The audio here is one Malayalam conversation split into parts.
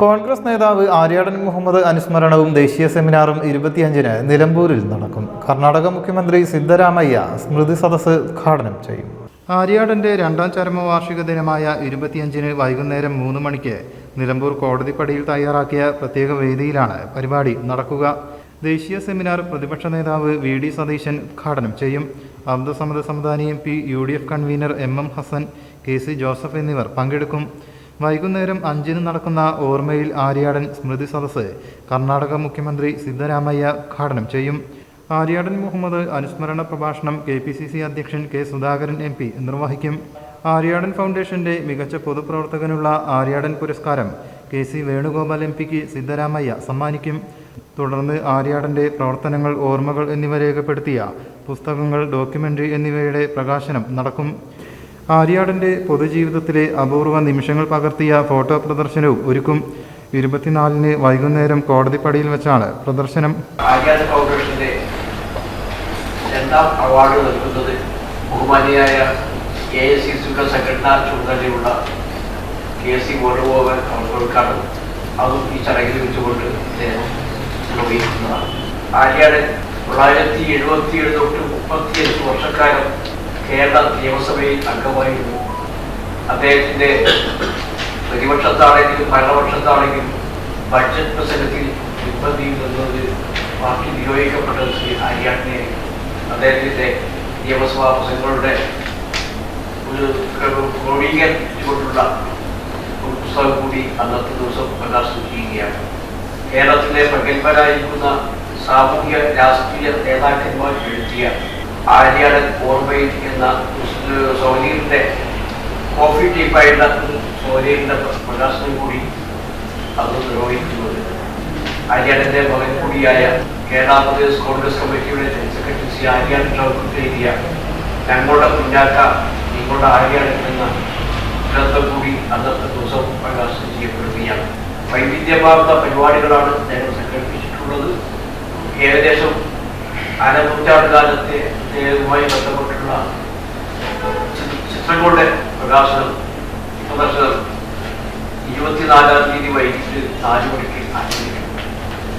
കോൺഗ്രസ് നേതാവ് ആര്യാടൻ മുഹമ്മദ് അനുസ്മരണവും ദേശീയ സെമിനാറും ഇരുപത്തിയഞ്ചിന് നിലമ്പൂരിൽ നടക്കും. കർണാടക മുഖ്യമന്ത്രി സിദ്ധരാമയ്യ സ്മൃതി സദസ് ഉദ്ഘാടനം ചെയ്യും. ആര്യാടന്റെ രണ്ടാം ചരമവാർഷിക ദിനമായ ഇരുപത്തിയഞ്ചിന് വൈകുന്നേരം മൂന്ന് മണിക്ക് നിലമ്പൂർ കോടതിപ്പടിയിൽ തയ്യാറാക്കിയ പ്രത്യേക വേദിയിലാണ് പരിപാടി നടക്കുക. ദേശീയ സെമിനാർ പ്രതിപക്ഷ നേതാവ് വി ഡി സതീശൻ ഉദ്ഘാടനം ചെയ്യും. Abdussamad Samadani M P U D F convener M M Hassan K C Joseph എന്നിവർ പങ്കെടുക്കും. വൈകുന്നേരം അഞ്ചിന് നടക്കുന്ന ഓർമ്മയിൽ ആര്യാടൻ സ്മൃതി സദസ്സ് കർണാടക മുഖ്യമന്ത്രി സിദ്ധരാമയ്യ ഉദ്ഘാടനം ചെയ്യും. ആര്യാടൻ മുഹമ്മദ് അനുസ്മരണ പ്രഭാഷണം കെ പി സി സി അധ്യക്ഷൻ കെ സുധാകരൻ എം പി നിർവഹിക്കും. ആര്യാടൻ ഫൗണ്ടേഷന്റെ മികച്ച പൊതുപ്രവർത്തകനുള്ള ആര്യാടൻ പുരസ്കാരം കെ സി വേണുഗോപാൽ എം പിക്ക് സിദ്ധരാമയ്യ സമ്മാനിക്കും. തുടർന്ന് ആര്യാടന്റെ പ്രവർത്തനങ്ങൾ ഓർമ്മകൾ എന്നിവ രേഖപ്പെടുത്തിയ പുസ്തകങ്ങൾ ഡോക്യുമെന്ററി എന്നിവയുടെ പ്രകാശനം നടക്കും. ആര്യാടന്റെ പൊതുജീവിതത്തിലെ അപൂർവ നിമിഷങ്ങൾ പകർത്തിയ ഫോട്ടോ പ്രദർശനവും ഒരുക്കും ഇരുപത്തിനാലിന് വൈകുന്നേരം കോടതിപ്പടിയിൽ വെച്ചാണ് പ്രദർശനം. രണ്ടാം അവാർഡ് നൽകുന്നത് ബഹുമാനിയായ എ എസ് സി സിയുടെ ചുമതലയുള്ള കെ സി വേണുഗോപാൽ അവർക്കാണ്. അതും ഈ ചടങ്ങിൽ വെച്ചുകൊണ്ട് അദ്ദേഹം തൊള്ളായിരത്തി എഴുപത്തി ഏഴ് തൊട്ട് മുപ്പത്തിയഞ്ച് വർഷക്കാലം കേരള നിയമസഭയിൽ അംഗമായിരുന്നു. അദ്ദേഹത്തിന്റെ പ്രതിപക്ഷത്താണെങ്കിലും ഭരണപക്ഷത്താണെങ്കിലും ബഡ്ജറ്റ് പ്രസംഗത്തിൽ മുൻപന്തിയിൽ നിന്നത് പാർട്ടി നിയോഗിക്കപ്പെട്ടത് ശ്രീ ആര്യാട്ടിനെ അദ്ദേഹത്തിന്റെ നിയമസഭാ പ്രസംഗങ്ങളുടെ ഒരു ക്രോഡീകരിച്ചുകൊണ്ടുള്ള ഒരു പുസ്തകം കൂടി അന്നത്തെ ദിവസം പ്രകാശനം ചെയ്യുകയാണ് കേരളത്തിലെ പ്രഗത്ഭരായിരിക്കുന്ന സാമൂഹ്യ രാഷ്ട്രീയ നേതാക്കന്മാർ എഴുതിയ ആര്യാടൻ ഓർമ്മയിരിക്കുന്ന എന്ന സൗനീറിന്റെ കോഫി ടീപ്പായിട്ടുള്ള സൗനീറിന്റെ പ്രകാശനം കൂടി അത് നിർവഹിക്കുന്നത് ആര്യാടന്റെ മകൻ കൂടിയായ കേരള പ്രദേശ് കോൺഗ്രസ് കമ്മിറ്റിയുടെ general secretary C Aryadan Shoukath എഴുതിയ ഞങ്ങളുടെ കുഞ്ഞാക്ക നിങ്ങളുടെ ആര്യാടൻ എന്ന ഗ്രന്ഥം കൂടി അന്നത്തെ ദിവസം പ്രകാശനം ചെയ്യപ്പെടുകയാണ്. വൈവിധ്യമാർന്ന പരിപാടികളാണ് ഞങ്ങൾ സംഘടിപ്പിച്ചിട്ടുള്ളത് ഏകദേശം അരനൂറ്റാണ്ട് കാലത്തെ ഇതുമായി ബന്ധപ്പെട്ടുള്ള ചി- ചിത്രങ്ങളുടെ പ്രകാശനം പ്രദർശനം ഇരുപത്തിനാലാം തീയതി വൈകിട്ട് നാല് മണിക്ക് ആരംഭിക്കും.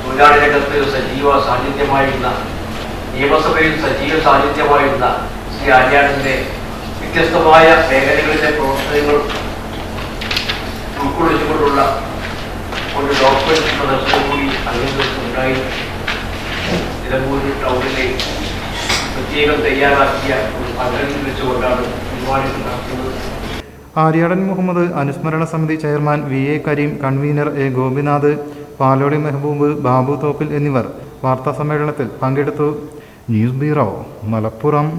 തൊഴിലാളി രംഗത്ത് സജീവ സാന്നിധ്യമായിരുന്ന നിയമസഭയിൽ സജീവ സാന്നിധ്യമായിരുന്ന ശ്രീ ആര്യാടന്റെ വ്യത്യസ്തമായ മേഖലകളിലെ പ്രവർത്തനങ്ങൾ ഉൾക്കൊള്ളിച്ചുകൊണ്ടുള്ള ഒരു ഡോക്യുമെന്റ് പ്രദർശനം കൂടി അങ്ങനെ പ്രത്യേകം തയ്യാറാക്കിയ ആര്യാടൻ മുഹമ്മദ് അനുസ്മരണ സമിതി chairman V A Kareem convener A Gopinath Palodi Mehaboob Babu Thoppil എന്നിവർ വാർത്താസമ്മേളനത്തിൽ പങ്കെടുത്തു. News bureau Malappuram.